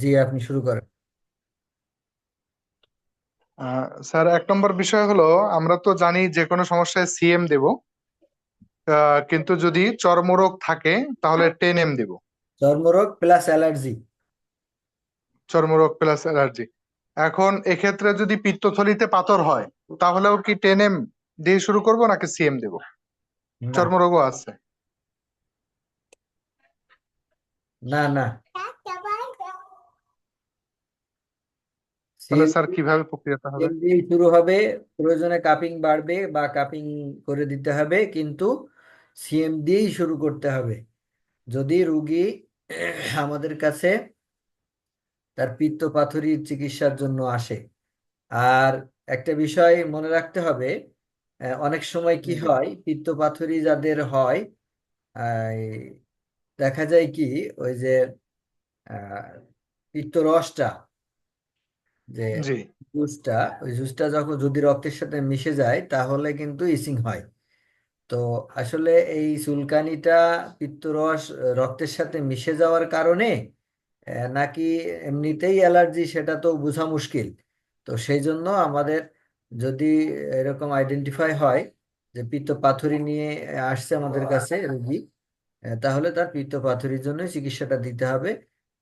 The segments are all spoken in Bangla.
জি আপনি শুরু করেন। আহ, স্যার এক নম্বর বিষয় হলো আমরা তো জানি যে কোনো সমস্যায় সিএম দেব। কিন্তু যদি চর্মরোগ থাকে তাহলে টেন এম দেব। চর্মরোগ প্লাস অ্যালার্জি চর্মরোগ প্লাস অ্যালার্জি এখন এক্ষেত্রে যদি পিত্তথলিতে পাথর হয় তাহলেও কি টেন এম দিয়ে শুরু করব নাকি সিএম দেব? চর্মরোগও আছে। না না। তাহলে স্যার কীভাবে প্রক্রিয়াটা হবে? শুরু হবে প্রয়োজনে কাপিং বাড়বে বা কাপিং করে দিতে হবে কিন্তু সিএম দিয়েই শুরু করতে হবে। যদি রুগী আমাদের কাছে তার পিত্ত পাথরির চিকিৎসার জন্য আসে আর একটা বিষয় মনে রাখতে হবে অনেক সময় কি হয় পিত্ত পাথরি যাদের হয় দেখা যায় কি ওই যে আহ, পিত্ত রসটা যে জি। জুসটা ওই জুসটা যখন যদি রক্তের সাথে মিশে যায় তাহলে কিন্তু ইচিং হয়। তো আসলে এই চুলকানিটা পিত্তরস রক্তের সাথে মিশে যাওয়ার কারণে আহ, নাকি এমনিতেই অ্যালার্জি সেটা তো বোঝা মুশকিল। তো সেই জন্য আমাদের যদি এরকম আইডেন্টিফাই হয় যে পিত্ত পাথরি নিয়ে আসছে আমাদের কাছে রোগী আহ, তাহলে তার পিত্ত পাথরির জন্য চিকিৎসাটা দিতে হবে।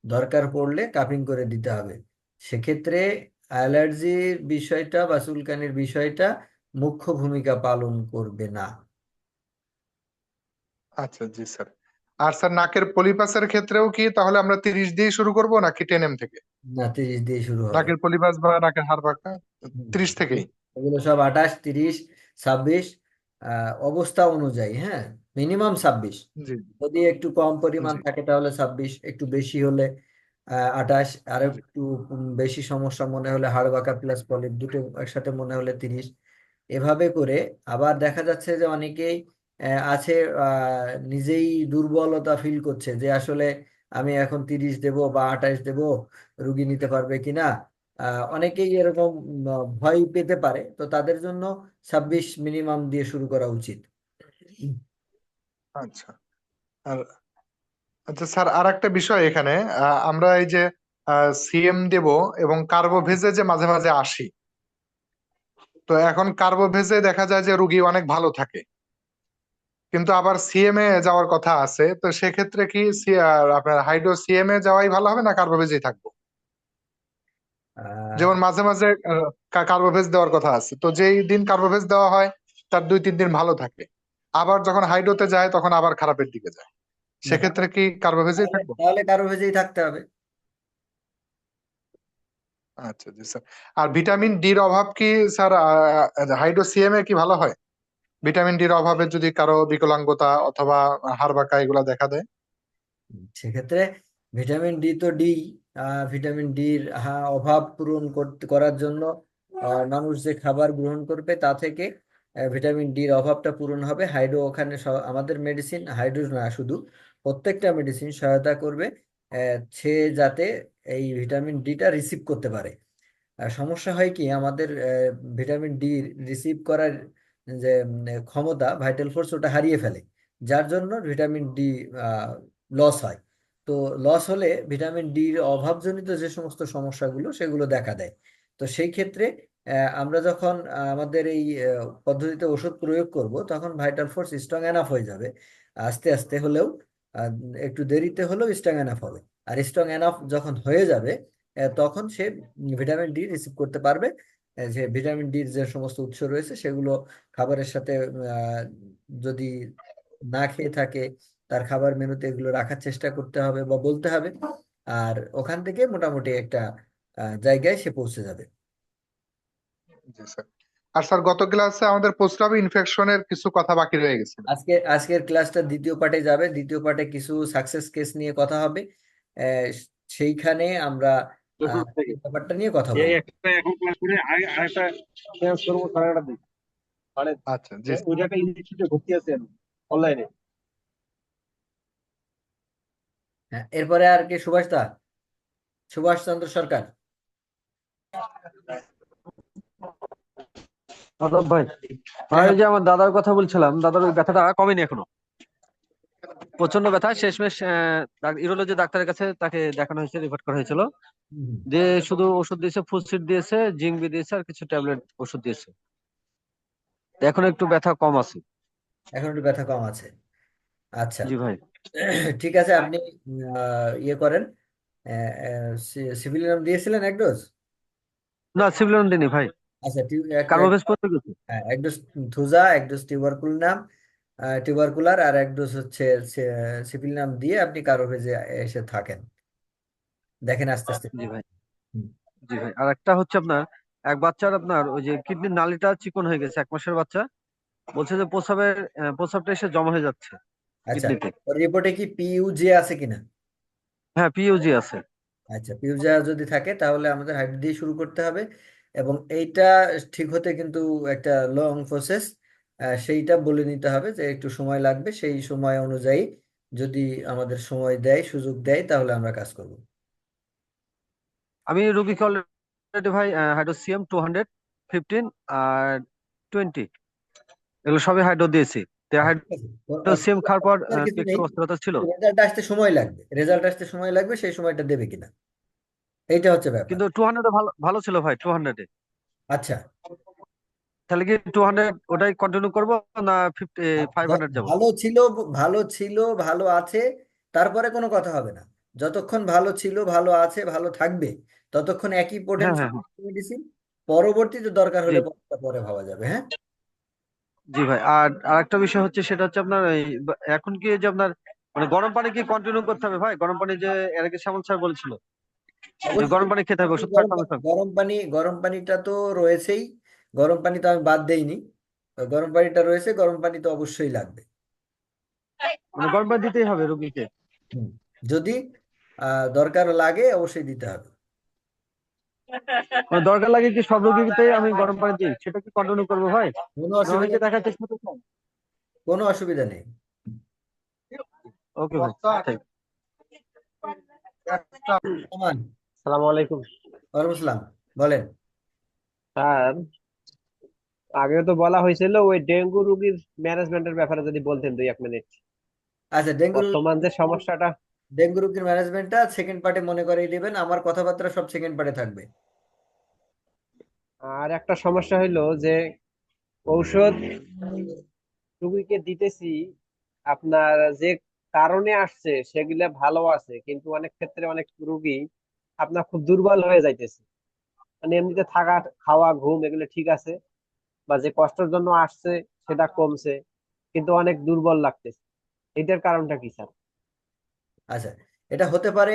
দরকার পড়লে কাপিং করে দিতে হবে। সেক্ষেত্রে অ্যালার্জির বিষয়টা বা চুলকানির বিষয়টা মুখ্য ভূমিকা পালন করবে না। আচ্ছা জি স্যার। আর স্যার নাকের পলিপাসের ক্ষেত্রেও কি তাহলে আমরা তিরিশ দিয়ে শুরু করব নাকি টেন এম থেকে? না তিরিশ দিয়ে শুরু হবে। নাকের পলিপাস বা নাকের হাড় পাকা? ত্রিশ থেকেই? এগুলো সব আঠাশ তিরিশ ছাব্বিশ অবস্থা অনুযায়ী হ্যাঁ? মিনিমাম ছাব্বিশ। যদি একটু কম পরিমাণ থাকে তাহলে ছাব্বিশ একটু বেশি হলে আঠাশ, আর একটু বেশি সমস্যা মনে হলে হাড় বাঁকা প্লাস পলিপ দুটো একসাথে মনে হলে তিরিশ। এভাবে করে আবার দেখা যাচ্ছে যে অনেকেই আছে নিজেই দুর্বলতা ফিল করছে যে আসলে আমি এখন তিরিশ দেব বা আঠাশ দেব, রুগী নিতে পারবে কিনা। অনেকেই এরকম ভয় পেতে পারে। তো তাদের জন্য ছাব্বিশ মিনিমাম দিয়ে শুরু করা উচিত। আচ্ছা। আর আচ্ছা স্যার আর একটা বিষয় এখানে। আমরা এই যে সিএম দেব এবং কার্বোভেজে যে মাঝে মাঝে আসি তো এখন কার্বোভেজে দেখা যায় যে রুগী অনেক ভালো থাকে। কিন্তু আবার সিএম এ যাওয়ার কথা আছে তো সেক্ষেত্রে কি আপনার হাইড্রো সিএম এ যাওয়াই ভালো হবে না কার্বোভেজেই থাকব? যেমন মাঝে মাঝে কার্বোভেজ দেওয়ার কথা আছে তো যেই দিন কার্বোভেজ দেওয়া হয় তার দুই তিন দিন ভালো থাকে। আবার যখন হাইড্রোতে যায় তখন আবার খারাপের দিকে যায়। সেক্ষেত্রে কি কার্বোভেজেই থাকব? তাহলে কারও ভেজেই থাকতে হবে। আচ্ছা জি স্যার। আর ভিটামিন ডির অভাব কি স্যার হাইড্রো সিএম এ কি ভালো হয়? ভিটামিন ডির অভাবে যদি কারও বিকলাঙ্গতা অথবা হাড় বাঁকা এগুলা দেখা দেয়? সেক্ষেত্রে ভিটামিন ডি তো ডি ভিটামিন ডির অভাব পূরণ করতে করার জন্য মানুষ যে খাবার গ্রহণ করবে তা থেকে ভিটামিন ডির অভাবটা পূরণ হবে। হাইড্রো ওখানে আমাদের মেডিসিন হাইড্রো না শুধু প্রত্যেকটা মেডিসিন সহায়তা করবে সে যাতে এই ভিটামিন ডিটা রিসিভ করতে পারে। আর সমস্যা হয় কি, আমাদের ভিটামিন ডি রিসিভ করার যে ক্ষমতা ভাইটাল ফোর্স ওটা হারিয়ে ফেলে, যার জন্য ভিটামিন ডি লস হয়। তো লস হলে ভিটামিন ডির অভাবজনিত যে সমস্ত সমস্যাগুলো সেগুলো দেখা দেয়। তো সেই ক্ষেত্রে আমরা যখন আমাদের এই পদ্ধতিতে ওষুধ প্রয়োগ করব, তখন ভাইটাল ফোর্স স্ট্রং এনাফ হয়ে যাবে, আস্তে আস্তে হলেও একটু দেরিতে হলেও স্ট্রং এনাফ হবে। আর স্ট্রং এনাফ যখন হয়ে যাবে তখন সে ভিটামিন ডি রিসিভ করতে পারবে। যে ভিটামিন ডির যে সমস্ত উৎস রয়েছে, সেগুলো খাবারের সাথে যদি না খেয়ে থাকে, তার খাবার মেনুতে এগুলো রাখার চেষ্টা করতে হবে বা বলতে হবে। আর ওখান থেকে মোটামুটি একটা জায়গায় সে পৌঁছে যাবে। জি, স্যার। আর স্যার গত ক্লাসে আমাদের প্রস্রাব ইনফেকশনের কিছু কথা বাকি রয়ে গেছিল। আজকে আজকের ক্লাসটা দ্বিতীয় পার্টে যাবে। দ্বিতীয় পার্টে কিছু সাকসেস কেস নিয়ে কথা হবে। আহ, সেইখানে আমরা ব্যাপারটা নিয়ে কথা বলব। এখন ক্লাস করে আরেকটা চেঞ্জ করব সাড়ে আটটার দিকে। মানে আচ্ছা জি। ওইটা একটা ইনস্টিটিউটে ভর্তি আছে অনলাইনে হ্যাঁ এরপরে আর কি? সুভাষ দা সুভাষ চন্দ্র সরকার? আদব ভাই ভাই যে আমার দাদার কথা বলছিলাম দাদার ওই ব্যথাটা কমেনি এখনও। প্রচণ্ড ব্যথা শেষমেশ ইউরোলজি ডাক্তারের কাছে তাকে দেখানো হয়েছে রিপোর্ট করা হয়েছিল। যে শুধু ওষুধ দিয়েছে ফুলসিড দিয়েছে জিংবি দিয়েছে আর কিছু ট্যাবলেট ওষুধ দিয়েছে। এখন একটু ব্যথা কম আছে। এখন একটু ব্যথা কম আছে। আচ্ছা। জি ভাই। ঠিক আছে আপনি ইয়ে করেন। সিভিলিয়াম দিয়েছিলেন এক ডোজ না সিভিলিয়ন দিনি ভাই। আচ্ছা কার্বোভেজ করতে গেছি হ্যাঁ, এক ডোজ থুজা এক ডোজ টিউবারকুলনাম টিউবারকুলার আর এক ডোজ হচ্ছে সিপিলিনাম দিয়ে আপনি কার্বোভেজে এসে থাকেন। দেখেন আস্তে আস্তে। জি ভাই। জি ভাই। আর একটা হচ্ছে আপনার এক বাচ্চার আপনার ওই যে কিডনির নালীটা চিকন হয়ে গেছে এক মাসের বাচ্চা বলছে যে প্রসাবের আহ, প্রসাবটা এসে জমা হয়ে যাচ্ছে আচ্ছা রিপোর্টে কি পিইউজে আছে কিনা? হ্যাঁ পিইউজি আছে। আচ্ছা পিউজা যদি থাকে তাহলে আমাদের হাইড দিয়ে শুরু করতে হবে। এবং এইটা ঠিক হতে কিন্তু একটা লং প্রসেস সেইটা বলে নিতে হবে যে একটু সময় লাগবে। সেই সময় অনুযায়ী যদি আমাদের সময় দেয় সুযোগ দেয় তাহলে আমরা কাজ করব। আমি রুগীকে অলরেডি ভাই হাইড্রোসিয়াম টু হান্ড্রেড ফিফটিন আর টোয়েন্টি এগুলো সবই হাইড্রো দিয়েছি। তো হাইড্রোসিয়াম খাওয়ার পর একটু অস্থিরতা ছিল? রেজাল্ট আসতে সময় লাগবে। রেজাল্ট আসতে সময় লাগবে সেই সময়টা দেবে কিনা? এইটা হচ্ছে ব্যাপার। কিন্তু টু হান্ড্রেডে ভালো ভালো ছিল ভাই টু হান্ড্রেডে আচ্ছা। তাহলে কি টু হান্ড্রেড ওটাই কন্টিনিউ করব না ফিফটি ফাইভ হান্ড্রেড যাব? ভালো ছিল ভালো ছিল ভালো আছে তারপরে কোনো কথা হবে না। যতক্ষণ ভালো ছিল ভালো আছে ভালো থাকবে ততক্ষণ একই পোটেনশিয়াল। মেডিসিন পরবর্তীতে দরকার হলে পরে ভাবা যাবে হ্যাঁ? জি ভাই আর আরেকটা বিষয় হচ্ছে সেটা হচ্ছে আপনার এখন কি যে আপনার মানে গরম পানি কি কন্টিনিউ করতে হবে ভাই? গরম পানি যে এর আগে শ্যামল স্যার বলেছিল। গরম পানি খেতে হবে ওষুধ খাওয়ার গরম সঙ্গে সঙ্গে গরম পানি গরম পানিটা তো রয়েছেই। গরম পানি তো আমি বাদ দেইনি। গরম পানিটা রয়েছে গরম পানি তো অবশ্যই লাগবে। মানে গরম পানি দিতেই হবে রুগীকে। যদি আহ, দরকার লাগে অবশ্যই দিতে হবে। মানে দরকার লাগে কি সব রুগীতেই আমি গরম পানি দিই? সেটা কি কন্টিনিউ করব ভাই? কোনো না অসুবিধা অনেকে দেখা চেষ্টা করতে কোনো অসুবিধা নেই। ওকে ভাই থ্যাংক আমান সালাম আলাইকুম। ওয়ালাইকুম আসসালাম বলেন। স্যার আগে তো বলা হয়েছিল ওই ডেঙ্গু রোগীর ম্যানেজমেন্টের ব্যাপারে যদি বলতেন দুই এক মিনিট। আচ্ছা ডেঙ্গু বর্তমান যে সমস্যাটা। ডেঙ্গু রোগীর ম্যানেজমেন্টটা সেকেন্ড পার্টে মনে করিয়ে দিবেন আমার কথাবার্তা সব সেকেন্ড পার্টে থাকবে। আর একটা সমস্যা হইল যে ঔষধ রুগীকে দিতেছি আপনার যে কারণে আসছে, সেগুলা ভালো আছে, কিন্তু অনেক ক্ষেত্রে অনেক রুগী আপনার খুব দুর্বল হয়ে যাইতেছে। মানে এমনিতে থাকা, খাওয়া, ঘুম এগুলো ঠিক আছে, বা যে কষ্টের জন্য আসছে সেটা কমছে, কিন্তু অনেক দুর্বল লাগতেছে। এটার কারণটা কি, স্যার? আচ্ছা এটা হতে পারে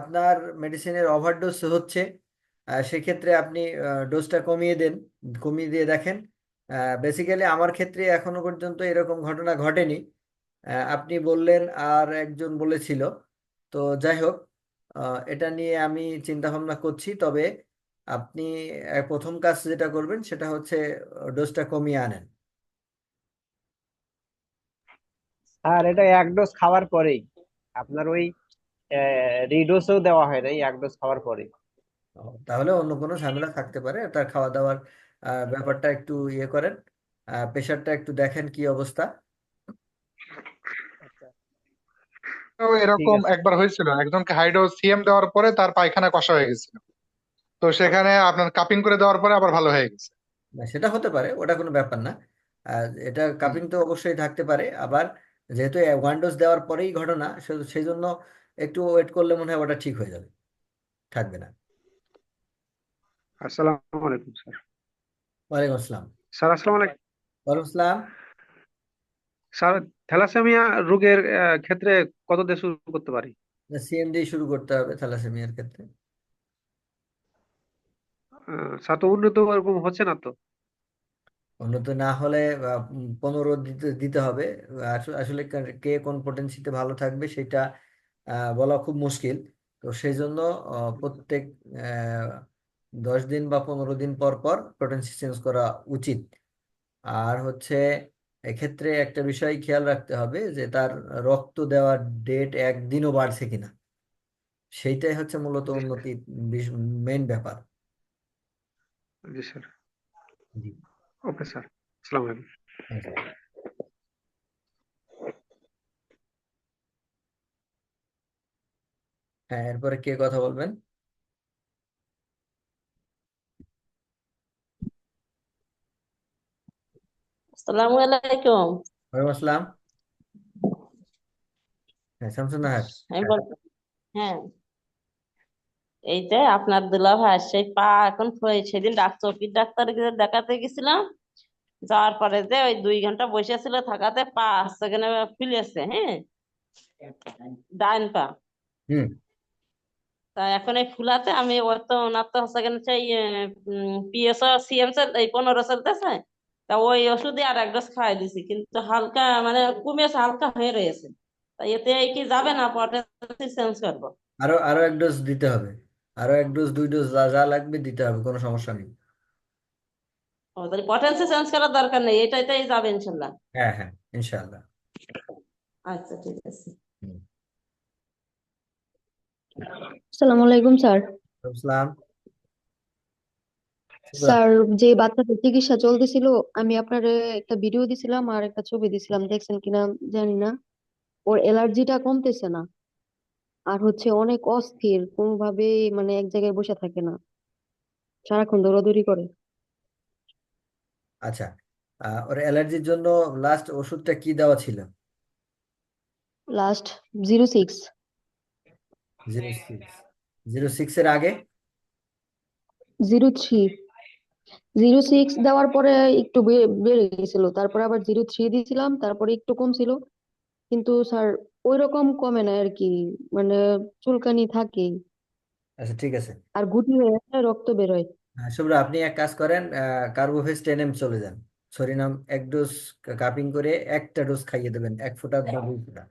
আপনার মেডিসিনের ওভারডোজ হচ্ছে সেক্ষেত্রে আপনি ডোজটা কমিয়ে দেন, কমিয়ে দিয়ে দেখেন। বেসিক্যালি আমার ক্ষেত্রে এখনও পর্যন্ত এরকম ঘটনা ঘটেনি। আপনি বললেন আর একজন বলেছিল। তো যাই হোক এটা নিয়ে আমি চিন্তা ভাবনা করছি। তবে আপনি প্রথম কাজ যেটা করবেন সেটা হচ্ছে ডোজটা কমিয়ে আনেন। আর এটা এক ডোজ খাওয়ার পরেই আপনার ওই রিডোসও দেওয়া হয় নাই এক ডোজ খাওয়ার পরেই। ও, তাহলে অন্য কোনো ঝামেলা থাকতে পারে। তার খাওয়া দাওয়ার ব্যাপারটা একটু ইয়ে করেন। প্রেশারটা একটু দেখেন কি অবস্থা তো এরকম আছে। একবার হয়েছিল একজনকে হাইড্রোসিয়াম দেওয়ার পরে তার পায়খানা কষা হয়ে গেছিল। তো সেখানে আপনার কাপিং করে দেওয়ার পরে আবার ভালো হয়ে গেছে। না সেটা হতে পারে ওটা কোনো ব্যাপার না। এটা কাপিং তো অবশ্যই থাকতে পারে আবার যেহেতু ওয়ান ডোজ দেওয়ার পরেই ঘটনা সেই জন্য একটু ওয়েট করলে মনে হয় ওটা ঠিক হয়ে যাবে থাকবে না। আসসালামু আলাইকুম স্যার। ওয়ালাইকুম আসসালাম। স্যার আসসালামু আলাইকুম। ওয়ালাইকুম আসসালাম। স্যার থ্যালাসেমিয়া রোগের ক্ষেত্রে কত দিয়ে শুরু করতে পারি? সিএমডি শুরু করতে হবে থ্যালাসেমিয়ার ক্ষেত্রে। স্যার উন্নত এরকম হচ্ছে না তো? উন্নত না হলে পনেরো দিতে দিতে হবে। আস- আসলে কে কোন পোটেন্সিতে ভালো থাকবে সেটা বলা খুব মুশকিল। তো সেই জন্য প্রত্যেক দশ দিন বা পনেরো দিন পর পর পোটেন্সি চেঞ্জ করা উচিত। আর হচ্ছে এক্ষেত্রে একটা বিষয় খেয়াল রাখতে হবে যে তার রক্ত দেওয়ার ডেট একদিনও বাড়ছে কিনা। সেইটাই হচ্ছে মূলত উন্নতি মেইন ব্যাপার। Okay sir. আলাইকুম। হ্যাঁ এরপরে কে কথা বলবেন? আসসালামু আলাইকুম। ওয়ালাইকুম আসসালাম। হ্যাঁ আমি হ্যাঁ। আপনার দুলাভাই সেই পা এখন সেদিন ডাক চোখের ডাক্তারকে দেখাতে গেছিলাম। যাওয়ার পরে যে ওই দুই ঘণ্টা বসে ছিল থাকাতে পা সেখানে ফুলেছে হ্যাঁ। ডাইন পা। হুম। তা এখন এই ফুলাতে আমি ওর তো ওনার তো সেখানে সেই পিএসও সিএম এই পনেরো চলতেছে তা ওই ওষুধই আর এক ডোজ খাওয়াই দিছি কিন্তু হালকা মানে কমেছে হালকা হয়ে রয়েছে। তা এতে কি যাবে না? পটাশিয়াম চেঞ্জ করব। আরও আরও এক ডোজ দিতে হবে। আরও এক ডোজ দুই ডোজ যা যা লাগবে দিতে হবে কোনো সমস্যা নেই। ও তাহলে পটেন্সি চেঞ্জ করার দরকার নেই এটাইতেই যাবে ইনশাল্লাহ। হ্যাঁ হ্যাঁ ইনশাআল্লাহ আচ্ছা ঠিক আছে। আসসালামু আলাইকুম স্যার। আসসালাম। স্যার যে বাচ্চাদের চিকিৎসা চলতেছিল আমি আপনার একটা ভিডিও দিছিলাম আর একটা ছবি দিছিলাম দেখছেন কিনা জানি না। ওর অ্যালার্জিটা কমতেছে না। আর হচ্ছে অনেক অস্থির কোনোভাবে মানে এক জায়গায় বসে থাকে না। সারাক্ষণ দৌড়াদৌড়ি করে। আচ্ছা আহ, ওর অ্যালার্জির জন্য লাস্ট ওষুধটা কি দেওয়া ছিল? Last zero six zero six zero six এর আগে? জিরো থ্রি জিরো সিক্স দেওয়ার পরে একটু বেড়ে গেছিল। তারপরে আবার জিরো থ্রি দিয়েছিলাম তারপরে একটু কমছিল। কিন্তু স্যার ওই রকম কমে না আর কি মানে চুলকানি থাকে আচ্ছা ঠিক আছে। আর গুটি হয়ে রক্ত বেরোয়। শুভ্রা আপনি এক কাজ করেন কার্বোভেজ টেন এম চলে যান। সরিনাম এক ডোজ কাপিং করে একটা ডোজ খাইয়ে দেবেন এক ফোঁটা বা দুই ফোঁটা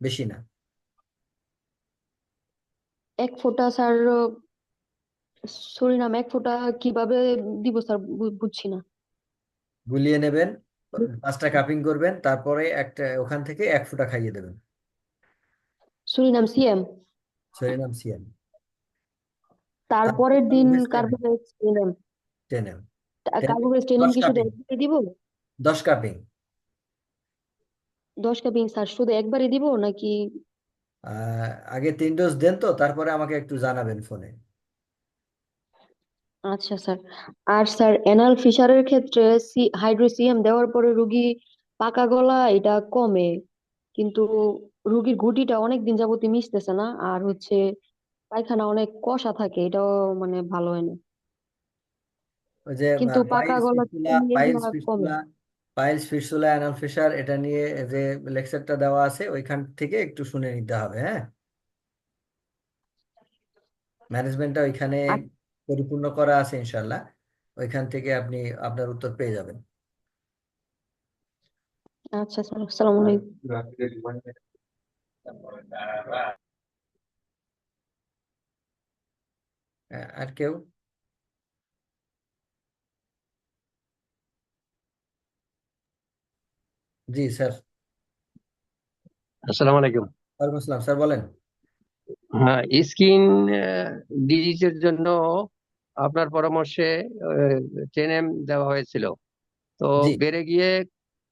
বেশি না। এক ফোঁটা স্যার সরিনাম এক ফোঁটা কীভাবে দিব স্যার? বুঝছি না। গুলিয়ে নেবেন পাঁচটা কাপিং করবেন তারপরে একটা ওখান থেকে এক ফোঁটা খাইয়ে দেবেন। সরিনাম সিএম সরিনাম সিএম তারপরের দিন carbo veg carbo veg ten M carbo veg training দশ কি শুধু কাপিং দিব? দশ কাপিং দশ কাপিং স্যার শুধু একবারই দিব নাকি? আগে তিন ডোজ দেন তো তারপরে আমাকে একটু জানাবেন ফোনে আচ্ছা স্যার। আর স্যার অ্যানাল ফিশারের ক্ষেত্রে সি হাইড্রোসিয়াম দেওয়ার পরে রুগী পাকা গলা এটা কমে। কিন্তু রুগীর গুটিটা অনেক দিন যাবতই মিশতেছে না আর হচ্ছে পায়খানা অনেক কষা থাকে এটাও মানে ভালো হয় না। ওই যে কিন্তু পাকা গলা কমে। পাইলস ফিস্টুলা অ্যানাল ফিশার এটা নিয়ে যে লেকচারটা দেওয়া আছে ওইখান থেকে একটু শুনে নিতে হবে হ্যাঁ? ম্যানেজমেন্টটা ওইখানে আর পরিপূর্ণ করা আছে ইনশাল্লাহ ওইখান থেকে আপনি আপনার উত্তর পেয়ে যাবেন। আচ্ছা স্যার আসসালামু আলাইকুম। হ্যাঁ, আর কেউ? জি স্যার। আসসালামু আলাইকুম। ওয়ালাইকুম আসসালাম স্যার বলেন। হ্যাঁ স্কিন ডিজিজের জন্য আপনার পরামর্শে টেন এম দেওয়া হয়েছিল। তো বেড়ে গিয়ে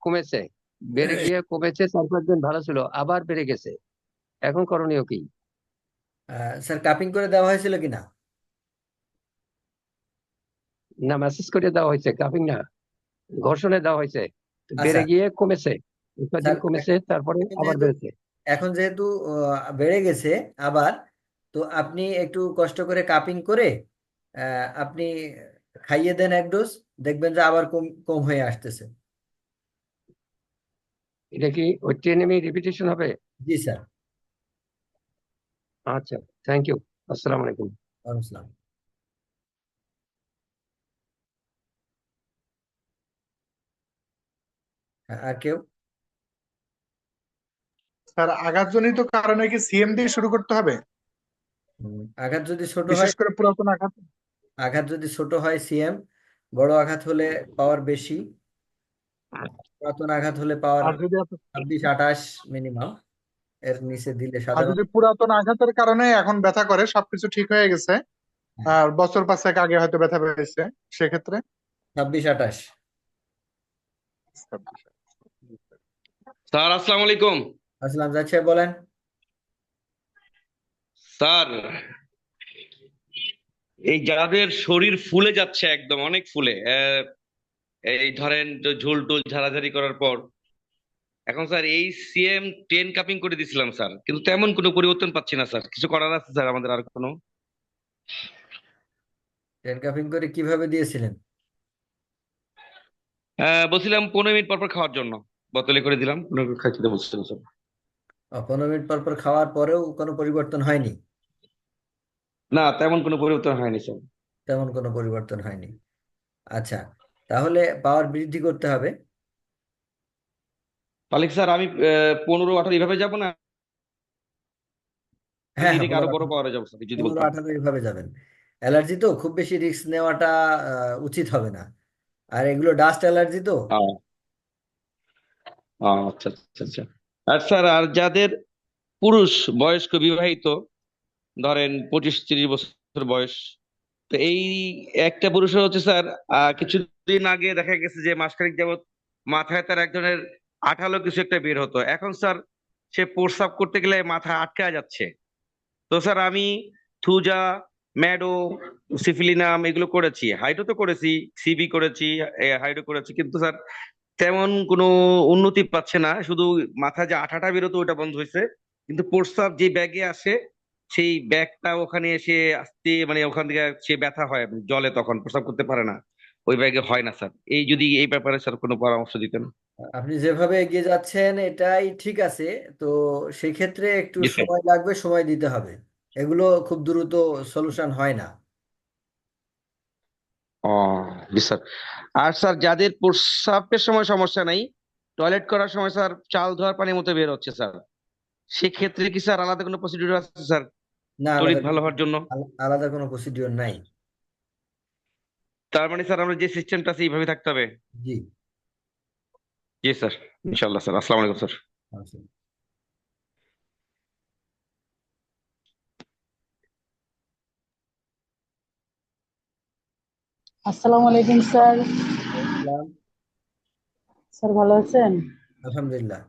কমেছে। বেড়ে গিয়ে কমেছে চার পাঁচ দিন ভালো ছিল আবার বেড়ে গেছে। এখন করণীয় কি? স্যার কাপিং করে দেওয়া হয়েছিল কিনা না? মেসেজ করে দেওয়া হয়েছে কাপিং না। ঘর্ষণে দেওয়া হয়েছে। বেড়ে আচ্ছা। গিয়ে কমেছে। কমেছে তারপরে আবার বেড়েছে। এখন যেহেতু বেড়ে গেছে আবার তো আপনি একটু কষ্ট করে কাপিং করে আপনি খাইয়ে দেন এক ডোজ দেখবেন যে আবার কম কম হয়ে আসতেছে। এটা কি ওই টেন রিপিটেশন হবে? জি স্যার। আচ্ছা থ্যাংক ইউ আসসালামু আলাইকুম। ওয়ালাইকুম আসসালাম। আর কেউ? স্যার আঘাতজনিত কারণে কি সিএম দিয়ে শুরু করতে হবে? আঘাত যদি ছোট হয় বিশেষ করে পুরাতন আঘাত আঘাত যদি ছোট হয় সিএম বড় আঘাত হলে পাওয়ার বেশি পুরাতন আঘাত হলে পাওয়ার আর ছাব্বিশ আঠাশ মিনিমাম এর নিচে দিলে আর যদি পুরাতন আঘাতের কারণে এখন ব্যথা করে সবকিছু ঠিক হয়ে গেছে আর বছর পাঁচেক আগে হয়তো ব্যথা পেয়েছে সেক্ষেত্রে? ছাব্বিশ আঠাশ। স্যার আসসালামু আলাইকুম। আসসালাম যাচ্ছে বলেন। স্যার এই যাদের শরীর ফুলে যাচ্ছে একদম অনেক ফুলে। এই ধরেন ঝুল টুল ঝাড়াঝাড়ি করার পর। এখন স্যার এই সিএম টেন কাপিং করে দিছিলাম স্যার কিন্তু তেমন কোনো পরিবর্তন পাচ্ছি না স্যার। কিছু করার আছে স্যার আমাদের আর কোনো? টেন কাপিং করে কীভাবে দিয়েছিলেন? বলছিলাম পনেরো মিনিট পর পর খাওয়ার জন্য। বোতলে করে দিলাম পনেরো মিনিট খাইতে বলছিলাম স্যার। পনেরো মিনিট পর পর খাওয়ার পরেও কোনো পরিবর্তন হয়নি? না তেমন কোনো পরিবর্তন হয়নি স্যার তেমন কোনো পরিবর্তন হয়নি। আচ্ছা তাহলে পাওয়ার বৃদ্ধি করতে হবে। তাহলে কি স্যার আমি পনেরো আঠারো এইভাবে যাব না? হ্যাঁ এদিকে হ্যাঁ আরও পনেরো বড় পাওয়ারে যাব স্যার যদি বলতেন আঠারো এইভাবে যাবেন। অ্যালার্জি তো খুব বেশি রিস্ক নেওয়াটা উচিত হবে না। আর এগুলো ডাস্ট অ্যালার্জি তো। আচ্ছা আচ্ছা আচ্ছা। আর স্যার আর যাদের পুরুষ বয়স্ক বিবাহিত ধরেন পঁচিশ তিরিশ বছর বয়স। তো এই একটা পুরুষের হচ্ছে স্যার কিছুদিন আগে দেখা গেছে যে মাসখানেক যাবত মাথায় তার এক ধরনের আঠালো কিছু একটা বের হতো। এখন স্যার সে প্রস্রাব করতে গেলে মাথা আটকা যাচ্ছে। তো স্যার আমি থুজা, ম্যাডো, সিফিলিনাম এগুলো করেছি। হাইডো তো করেছি, সিবি করেছি হাইডো করেছি, কিন্তু স্যার তেমন কোনো উন্নতি পাচ্ছে না। শুধু মাথায় যে আঠাটা বেরোতো ওটা বন্ধ হয়েছে। কিন্তু প্রস্রাব যে ব্যাগে আসে সেই ব্যাগটা ওখানে এসে আসতে মানে ওখান থেকে সে ব্যথা হয় জলে তখন প্রস্রাব করতে পারে না। ওই ব্যাগে হয় না স্যার। এই যদি এই ব্যাপারে স্যার কোনো পরামর্শ দিতেন। আপনি যেভাবে এগিয়ে যাচ্ছেন এটাই ঠিক আছে। তো সেক্ষেত্রে একটু জি স্যার। সময় লাগবে সময় দিতে হবে। এগুলো খুব দ্রুত সলিউশন হয় না। ও জি স্যার। আর স্যার যাদের প্রস্রাবের সময় সমস্যা নাই টয়লেট করার সময় স্যার চাল ধোয়ার পানির মতো বের হচ্ছে স্যার। সেক্ষেত্রে কি স্যার আলাদা কোনো প্রসিডিউর আছে স্যার? না তড়িৎ আলাদা ভালো হওয়ার জন্য? আলাদা কোনো প্রসিডিওর নাই। তার মানে স্যার আমরা যে সিস্টেমটা আছে এইভাবে থাকতে হবে? জি। জি স্যার ইনশাল্লাহ স্যার আসসালামু আলাইকুম স্যার। আচ্ছা। আসসালামু আলাইকুম স্যার। স্যার ভালো আছেন? আলহামদুলিল্লাহ।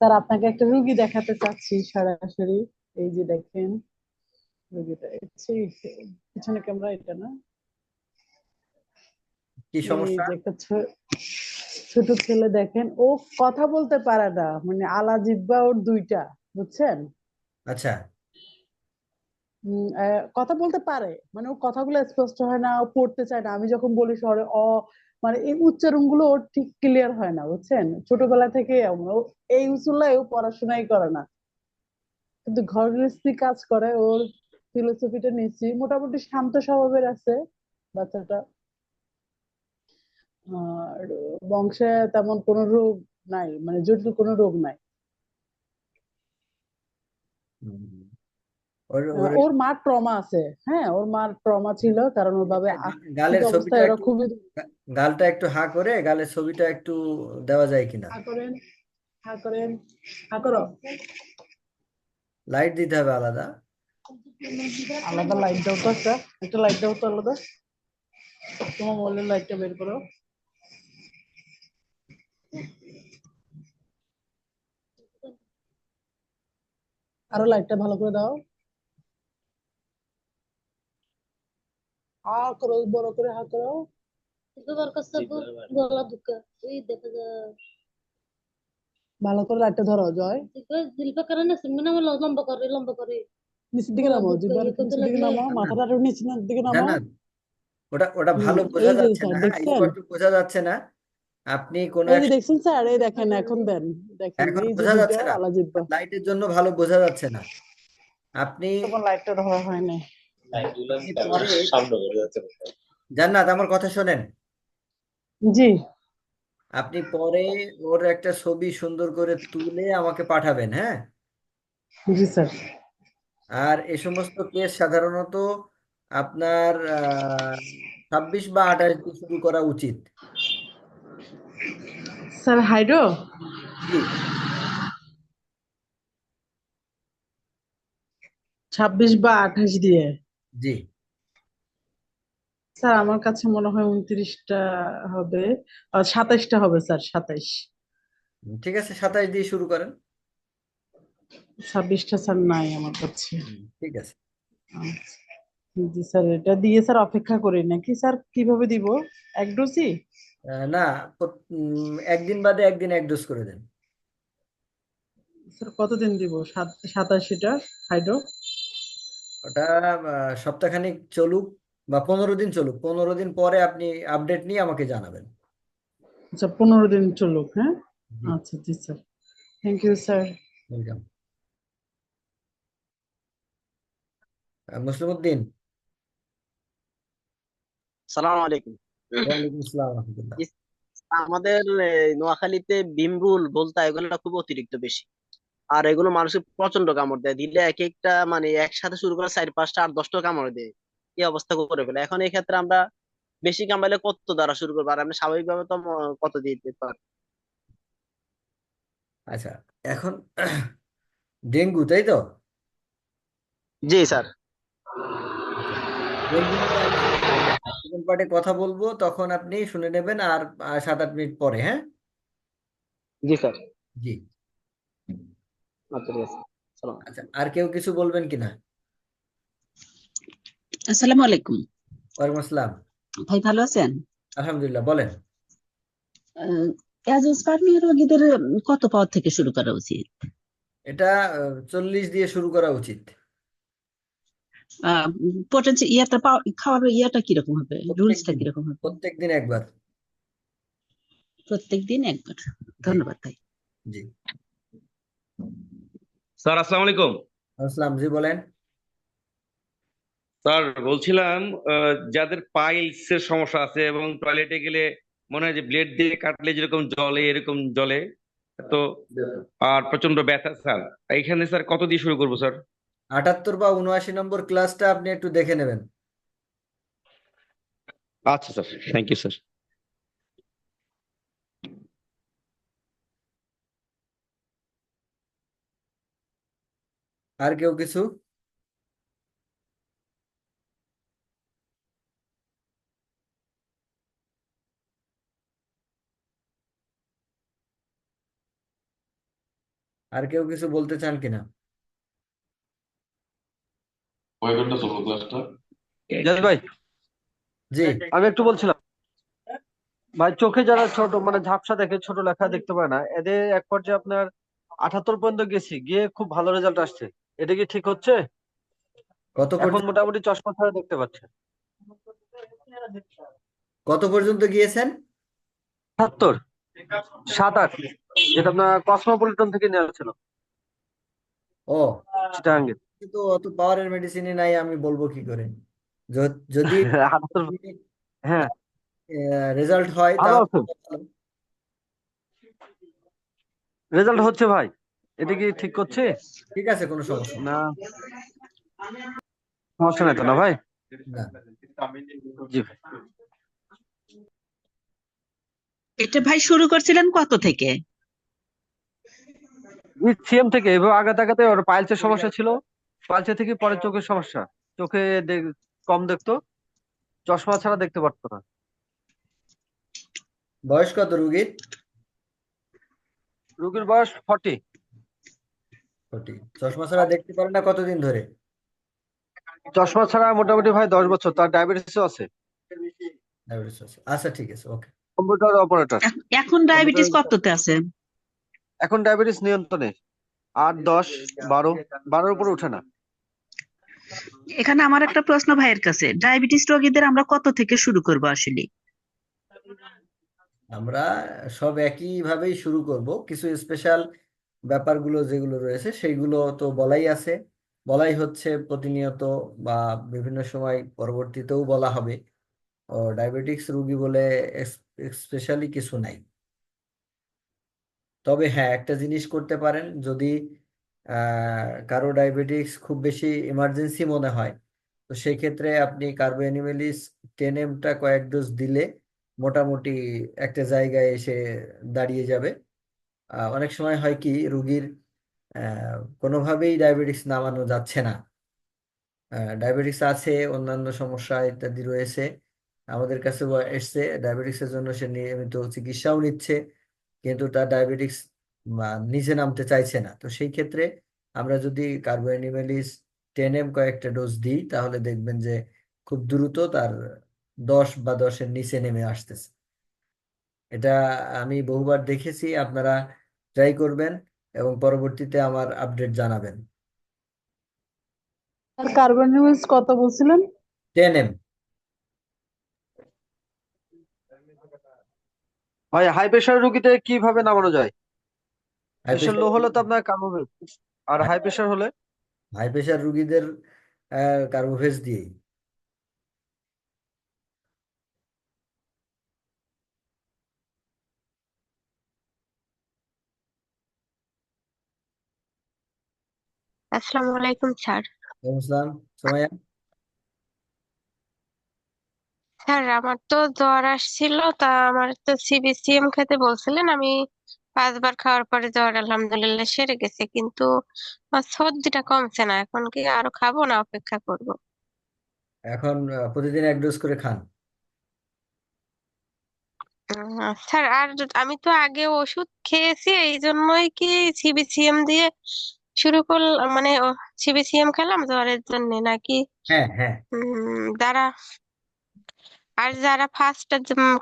স্যার আপনাকে একটা রুগী দেখাতে চাচ্ছি সরাসরি। এই যে দেখেন রুগীটা পিছনে ক্যামেরা এটা না? কি সমস্যা? একটা ছোট ছেলে দেখেন ও কথা বলতে পারে না মানে আলা জিহ্বা ওর দুইটা বুঝছেন? আচ্ছা। কথা বলতে পারে মানে ওর কথাগুলো স্পষ্ট হয় না ও পড়তে চায় না আমি যখন বলি শহরে অ মানে এই উচ্চারণগুলো ওর ঠিক ক্লিয়ার হয় না বুঝছেন? ছোটবেলা থেকে। ও এই উসুল্লায় ও পড়াশোনাই করে না। কিন্তু ঘর গৃহস্থী কাজ করে ওর ফিলোসফিটা নিচ্ছি মোটামুটি শান্ত স্বভাবের আছে বাচ্চাটা। আর বংশে তেমন কোনো রোগ নাই মানে জটিল কোনো রোগ নাই। ওর মার ট্রমা আছে হ্যাঁ ওর মার ট্রমা ছিল কারণ ওর আর্থিক গালের ছবিটা খুবই গালটা একটু হা করে গালের ছবিটা একটু দেওয়া যায় কিনা? হা করেন হা করেন হা করো। লাইট দিতে হবে আলাদা। আলাদা লাইট দাও তো একটা। একটা লাইট দাও তো আলাদা। তোমার মোবাইলের লাইটটা বের করো। আরও লাইটটা ভালো করে দাও। হা করো বড় করে হা করো। গলা দুঃখা ওই দেখা যায় ভালো করে লাইটটা ধরো জয়। জিলপা করে না সিমিনা লম্বা করে লম্বা করে। নিচের দিকে একটু করতে নিচের দিকে নামাও মাথাটা একটু নিচের দিকে জান্নাত ওটা ওটা ভালো বোঝা যাচ্ছে না স্পষ্ট বোঝা যাচ্ছে না। আপনি কোনো এই দেখছেন স্যার এই দেখেন এখন দেন দেখেন এখন বোঝা যাচ্ছে না লাইটের জন্য ভালো বোঝা যাচ্ছে না। আপনি তখন লাইটটা ধরা হয় পরে জান্নাত আমার কথা শোনেন। জি। আপনি পরে ওর একটা ছবি সুন্দর করে তুলে আমাকে পাঠাবেন হ্যাঁ? জি স্যার। আর এ সমস্ত কেস সাধারণত আপনার ছাব্বিশ বা আঠাশ দিয়ে শুরু করা উচিত। Sir hydro? জি। ছাব্বিশ বা আঠাশ দিয়ে? জি। স্যার আমার কাছে মনে হয় উনত্রিশটা হবে। সাতাইশটা হবে স্যার সাতাইশ। ঠিক আছে সাতাশ দিয়ে শুরু করেন। ছাব্বিশটা স্যার নাই আমার কাছে। ঠিক আছে। আচ্ছা। জি স্যার এটা দিয়ে স্যার অপেক্ষা করি। নাকি স্যার কীভাবে দিব? এক ডোজই? না একদিন বাদে একদিন এক ডোজ করে দেন। স্যার কতদিন দিব? সাত সাতাশিটা হাইড্রো? ওটা সপ্তাহখানেক চলুক। বা পনেরো দিন চলুক পনেরো দিন পরে আপনি আপডেট নিয়ে আমাকে জানাবেন। আচ্ছা পনেরো দিন চলুক হ্যাঁ? আচ্ছা জি sir. Thank you sir welcome Muslim Uddin সালাম আলাইকুম। ওয়ালাইকুম আসসালাম আমাদের নোয়াখালীতে ভীমরুল বলতা এগুলো খুব অতিরিক্ত বেশি। আর এগুলো মানুষের প্রচণ্ড কামড় দেয়। দিলে এক একটা মানে একসাথে শুরু করে চার পাঁচটা আট দশটা কামড় দেয়। এই অবস্থা করে ফেলে। এখন এই ক্ষেত্রে আমরা বেশি কামড়ালে কত দ্বারা শুরু করব? আর আপনি স্বাভাবিকভাবে তো কত দিতে পারেন আচ্ছা এখন ডেঙ্গু তাই তো? জি স্যার। সেকেন্ড পার্টে কথা বলব তখন আপনি শুনে নেবেন আর সাত আট মিনিট পরে হ্যাঁ? জি স্যার। জি। আচ্ছা আচ্ছা আর কেউ কিছু বলবেন কিনা? আসসালামু আলাইকুম। ওয়ালাইকুম আসসালাম। ভাই ভালো আছেন? আলহামদুলিল্লাহ বলেন। অ্যাজোস্পার্মিয়া রোগীদের কত পাওয়ার থেকে শুরু করা উচিত? এটা চল্লিশ দিয়ে শুরু করা উচিত। পটেন্সিয়াল ইয়াটা খাওয়ার ইয়াটা কীরকম হবে? রুলসটা কীরকম হবে? প্রত্যেক দিন একবার। প্রত্যেক দিন একবার। ধন্যবাদ ভাই। জি। স্যার আসসালামু আলাইকুম। আসসালাম জি বলেন। স্যার বলছিলাম যাদের পাইলস এর সমস্যা আছে এবং টয়লেটে গেলে মনে হয় যে ব্লেড দিয়ে কাটলে যেরকম জলে এরকম জলে তো আর প্রচণ্ড ব্যথা স্যার। এইখানে স্যার কত দিয়ে শুরু করব স্যার? আটাত্তর বা উনআশি নম্বর ক্লাসটা আপনি একটু দেখে নেবেন। আচ্ছা স্যার। Thank you sir. আর কেউ কিছু? আর কেউ কিছু বলতে চান কিনা জাহিদ ভাই। জি। আমি একটু বলছিলাম। ভাই চোখে যারা ছোট মানে ঝাপসা দেখে ছোট লেখা দেখতে পায় না এদের এক পর্যায়ে আপনার আঠাত্তর পর্যন্ত গেছি গিয়ে খুব ভালো রেজাল্ট আসছে। এটা কি ঠিক হচ্ছে? কত এখন পর্যন্ত মোটামুটি চশমা ছাড়া দেখতে পাচ্ছে। কত পর্যন্ত গিয়েছেন? আটাত্তর সাত আট যেটা আপনার কসমোপলিটন থেকে নেওয়া ছিল। ও। চিটাগাঙ্গে তো অত পাওয়ারের মেডিসিনই নাই আমি বলব কি করে? যদি হ্যাঁ। রেজাল্ট হয় রেজাল্ট হচ্ছে ভাই। এটা কি ঠিক করছে? ঠিক আছে কোনো সমস্যা না। সমস্যা নাই তো না ভাই? জি ভাই। এটা ভাই শুরু করছিলেন কত থেকে? সিএম থেকে এভাবে আগাতে আগাতে ওর পাইলসের সমস্যা ছিল। পাইলসের থেকে পরে চোখের সমস্যা। চোখে কম দেখতো। চশমা ছাড়া দেখতে পারতো না। বয়স কত রুগীর? রোগীর বয়স ফর্টি। ফোর্টি। চশমা ছাড়া দেখতে পারে না কতদিন ধরে? চশমা ছাড়া মোটামুটি ভাই দশ বছর। তার ডায়াবেটিসও আছে। ডায়াবেটিস আছে। আচ্ছা ঠিক আছে ওকে। Computer operator. এখন ডায়াবেটিস কততে আছে? এখন ডায়াবেটিস নিয়ন্ত্রণে। আট দশ বারো বারোর উপরে উঠে না। এখানে আমার একটা প্রশ্ন ভাইয়ের কাছে ডায়াবেটিস রোগীদের আমরা কত থেকে শুরু করব আসলে? আমরা সব একই ভাবেই শুরু করব। কিছু স্পেশাল ব্যাপারগুলো যেগুলো রয়েছে সেইগুলো তো বলাই আছে। বলাই হচ্ছে প্রতিনিয়ত বা বিভিন্ন সময় পরবর্তীতেও বলা হবে। ও ডায়াবেটিক্স রোগী বলে স্পেশালি কিছু নাই। তবে হ্যাঁ একটা জিনিস করতে পারেন, যদি কারও ডায়াবেটিক্স খুব বেশি ইমার্জেন্সি মনে হয়, তো সেই ক্ষেত্রে আপনি কার্বো অ্যানিমেলিস টেন এমটা কয়েক ডোজ দিলে মোটামুটি একটা জায়গায় এসে দাঁড়িয়ে যাবে। অনেক সময় হয় কি, রুগীর কোনোভাবেই ডায়াবেটিক্স নামানো যাচ্ছে না। ডায়াবেটিস আছে, অন্যান্য সমস্যা ইত্যাদি রয়েছে আমাদের কাছে এসছে ডায়াবেটিক্সের জন্য সে নিয়মিত চিকিৎসাও নিচ্ছে কিন্তু তার ডায়াবেটিক্স নিচে নামতে চাইছে না। তো সেই ক্ষেত্রে আমরা যদি কার্বোনিমেলিস টেন এম কয়েকটা ডোজ দিই তাহলে দেখবেন যে খুব দ্রুত তার দশ বা দশের নিচে নেমে আসতেছে। এটা আমি বহুবার দেখেছি আপনারা ট্রাই করবেন এবং পরবর্তীতে আমার আপডেট জানাবেন। কার্বন কত বলছিলেন? Ten M. ভাই হাই প্রেশার রোগীতে কীভাবে নামানো যায়? হাই প্রেশার লো হলে তো আপনার কার্বোভেজ আর হাই প্রেশার হলে? হাই প্রেশার রুগীদের কার্বোভেজ দিয়েই। আসসালামু আলাইকুম স্যার। ওয়ালাইকুম আসসালাম। সোমাইয়া? স্যার আমার তো জ্বর আসছিল তা আমার তো সিবিসিএম খেতে বলছিলেন আমি পাঁচবার খাওয়ার পরে জ্বর আলহামদুলিল্লাহ সেরে গেছে কিন্তু আমার সর্দিটা কমছে না এখন কি আরও খাব না অপেক্ষা করব? এখন আহ, প্রতিদিন এক ডোজ করে খান। উম, স্যার আর আমি তো আগে ওষুধ খেয়েছি এই জন্যই কি সিবিসিএম দিয়ে শুরু করলাম মানে সিবিসিএম খেলাম জ্বরের জন্য নাকি? হ্যাঁ হ্যাঁ। উম, যারা আর যারা ফার্স্ট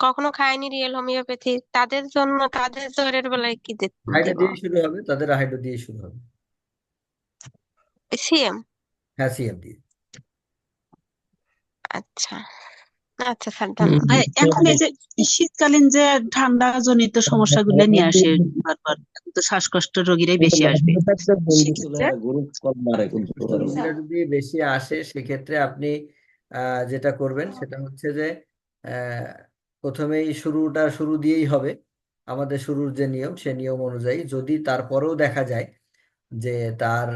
কখনো খায়নি রিয়েল হোমিওপ্যাথি তাদের জন্য তাদের জ্বরের বেলায় কি দে- হাইড্রো দেব দিয়ে শুরু হবে তাদের হাইড্রো দিয়ে শুরু হবে। সিএম? হ্যাঁ সিএম দিয়ে। আচ্ছা। আচ্ছা স্যার এখন এই যে শীতকালীন যে ঠান্ডা জনিত সমস্যাগুলো নিয়ে আসে বারবার তো শ্বাসকষ্ট রোগীরাই বেশি আসবে। সেক্ষেত্রে যদি বেশি আসে সেক্ষেত্রে আপনি যেটা করবেন সেটা হচ্ছে যে প্রথমেই শুরুটা শুরু দিয়েই হবে। আমাদের শুরুর যে নিয়ম সে নিয়ম অনুযায়ী যদি তারপরেও দেখা যায় যে তার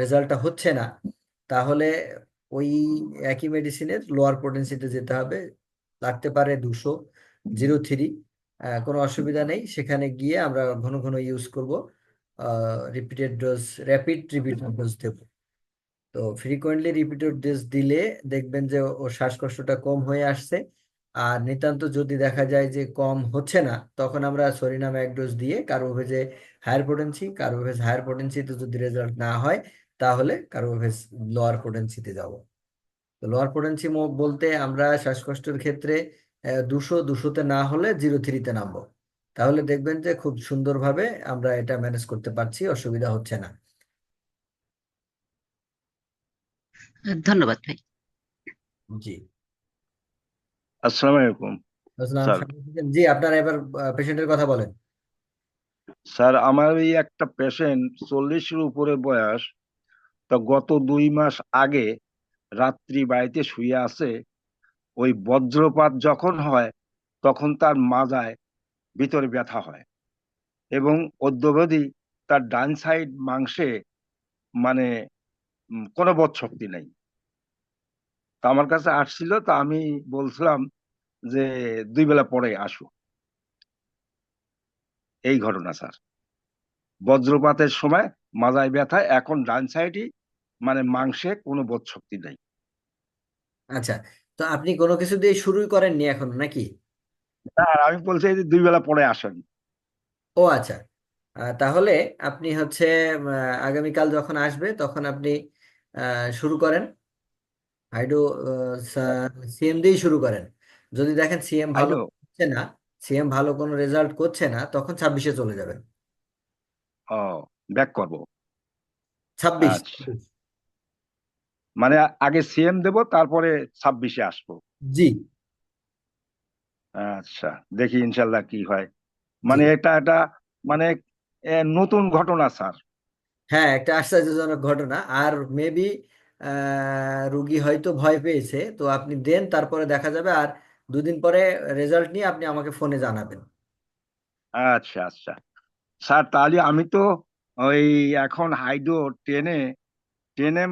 রেজাল্টটা হচ্ছে না তাহলে ওই একই মেডিসিনের লোয়ার পোটেন্সিতে যেতে হবে। লাগতে পারে দুশো জিরো থ্রি কোনো অসুবিধা নেই। সেখানে গিয়ে আমরা ঘন ঘন ইউজ করব। Repeated dose rapid repeated dose দেব। তো ফ্রিকোয়েন্টলি রিপিটেড ডোজ দিলে দেখবেন যে ওর শ্বাসকষ্টটা কম হয়ে আসছে। আর নিতান্ত যদি দেখা যায় যে কম হচ্ছে না, তখন আমরা সরিনাম এক ডোজ দিয়ে কার্বোভেজে higher potency carbo veg higher পোটেন্সিতে যদি রেজাল্ট না হয়, তাহলে কার্বোভেজ লোয়ার পোটেন্সিতে যাব। তো লোয়ার পোটেন্সি বলতে আমরা শ্বাসকষ্টের ক্ষেত্রে দুশো, দুশোতে না হলে জিরো থ্রিতে নামবো। তাহলে দেখবেন যে খুব সুন্দরভাবে আমরা এটা ম্যানেজ করতে পারছি, অসুবিধা হচ্ছে না। ধন্যবাদ ভাই। জি। আসসালামু আলাইকুম। জি আপনারা এবার পেশেন্টের কথা বলেন। স্যার আমার এই একটা পেশেন্ট চল্লিশের উপরে বয়স তো গত দুই মাস আগে রাত্রি বাড়িতে শুয়ে আছে। ওই বজ্রপাত যখন হয় তখন তার মাজায় ভিতরে ব্যথা হয় এবং অদ্যবধি তার ডান সাইড মাংসে মানে কোনো কোনো বোধশক্তি নেই। তা আমার কাছে আসছিল তা আমি বলছিলাম যে দুই বেলা পরে আসো। এই ঘটনা স্যার। বজ্রপাতের সময় মাজায় ব্যথা এখন ডান সাইডই মানে মাংসে কোনো বোধ শক্তি নেই। আচ্ছা তো আপনি কোনো কিছু দিয়ে শুরুই করেননি এখন নাকি? আর আমি বলছি দুই বেলা পরে আসেন। ও আচ্ছা। তাহলে আপনি হচ্ছে আগামীকাল যখন আসবে তখন আপনি আহ, শুরু করেন। হাইড্রো সিএম দিয়েই শুরু করেন। যদি দেখেন সিএম ভালো হচ্ছে না সিএম ভালো কোনো রেজাল্ট করছে না তখন ছাব্বিশে চলে যাবেন ও ব্যাক করব। ছাব্বিশ। আচ্ছা। মানে আগে সিএম দেব তারপরে ছাব্বিশে আসব। জি। আচ্ছা দেখি ইনশাল্লাহ কি হয়। মানে এটা এটা মানে নতুন ঘটনা স্যার। হ্যাঁ একটা আশ্চর্যজনক ঘটনা। আর মেবি রুগী হয়তো ভয় পেয়েছে। তো আপনি দেন, তারপরে দেখা যাবে আর দুদিন পরে রেজাল্ট নিয়ে আপনি আমাকে ফোনে জানাবেন। আচ্ছা আচ্ছা। স্যার, তাহলে আমি তো ওই এখন হাইড্রো ট্রেনে টেনে